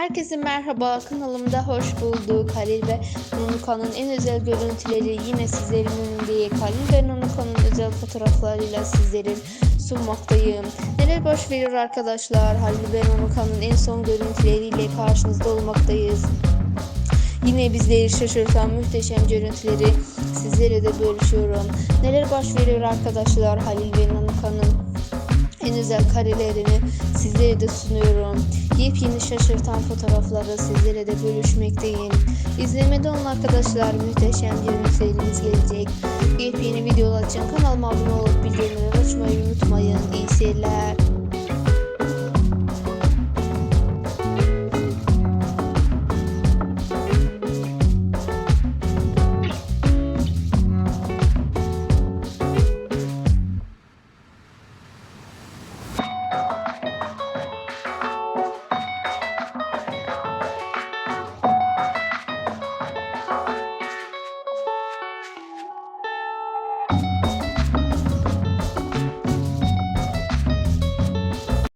Herkese merhaba kanalımda hoş bulduk. Halil ve Nunuka'nın en özel görüntüleri yine sizlerin önünde. Halil ve Nunuka'nın özel fotoğraflarıyla sizlerin sunmaktayım. Neler boş veriyor arkadaşlar. Halil ve Nunuka'nın en son görüntüleriyle karşınızda olmaktayız. Yine bizleri şaşırtan muhteşem görüntüleri sizlere de bölüşüyorum. Neler baş veriyor arkadaşlar Halil ve Nunuka'nın en özel karelerini sizlere de sunuyorum. Yepyeni şaşırtan fotoğrafları sizlere de bölüşmekteyim. İzlemede olun arkadaşlar muhteşem görüntülerimiz gelecek. Yepyeni videolar için kanalıma abone olup bildirimleri Bye.